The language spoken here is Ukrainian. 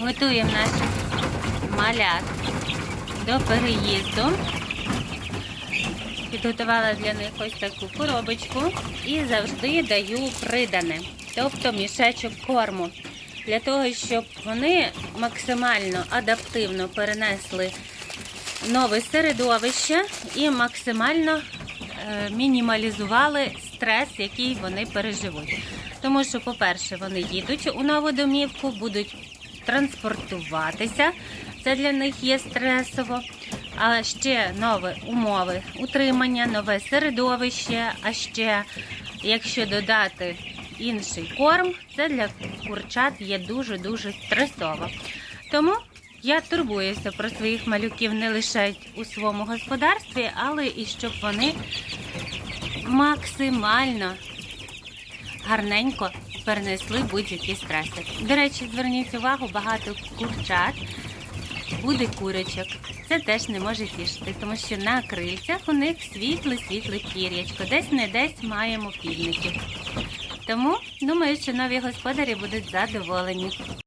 Готуємо наших малят до переїзду. Підготувала для них ось таку коробочку і завжди даю придане, тобто мішечок корму. Для того, щоб вони максимально адаптивно перенесли нове середовище і максимально е, мінімалізували стрес, який вони переживуть. Тому що, по-перше, вони їдуть у нову домівку, будуть транспортуватися. Це для них є стресово. А ще нові умови утримання, нове середовище. А ще, якщо додати інший корм, це для курчат є дуже-дуже стресово. Тому я турбуюся про своїх малюків не лише у своєму господарстві, але і щоб вони максимально гарненько перенесли будь-які стреси. До речі, зверніть увагу, багато курчат буде курочок. Це теж не може тішити, тому що на крильцях у них світле-світле пір'ячко. Десь не десь маємо півників. Тому думаю, що нові господарі будуть задоволені.